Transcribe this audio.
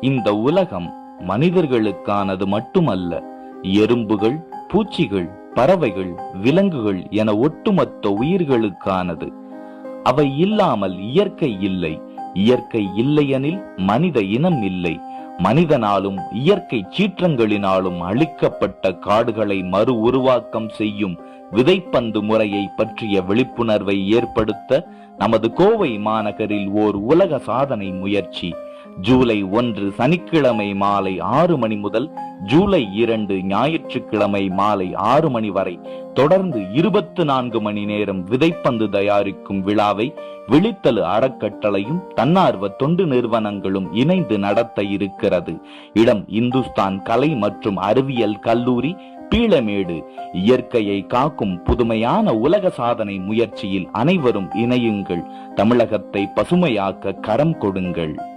இந்த உலகம் மனிதர்களுக்கானது மட்டுமல்ல எறும்புகள் பூச்சிகள் பறவைகள் விலங்குகள் என ஒட்டுமொத்த உயிர்களுக்கானது. அவை இல்லாமல் இயற்கை இல்லை. இயற்கை இல்லையெனில் மனித இனம் இல்லை. மனிதனாலும் இயற்கை சீற்றங்களினாலும் அழிக்கப்பட்ட காடுகளை மறு உருவாக்கம் செய்யும் விதைப்பந்து முறையை பற்றிய விழிப்புணர்வை ஏற்படுத்த நமது கோவை மாநகரில் ஓர் உலக சாதனை முயற்சி. ஜூலை ஒன்று சனிக்கிழமை மாலை ஆறு மணி முதல் ஜூலை இரண்டு ஞாயிற்றுக்கிழமை மாலை ஆறு மணி வரை தொடர்ந்து இருபத்தி நான்கு மணி நேரம் விதைப்பந்து தயாரிக்கும் விழாவை விழித்தலு அறக்கட்டளையும் தன்னார்வ தொண்டு நிறுவனங்களும் இணைந்து நடத்த இருக்கிறது. இடம் இந்துஸ்தான் கலை மற்றும் அறிவியல் கல்லூரி பீளமேடு. இயற்கையை காக்கும் புதுமையான உலக சாதனை முயற்சியில் அனைவரும் இணையுங்கள். தமிழகத்தை பசுமையாக்க கரம் கொடுங்கள்.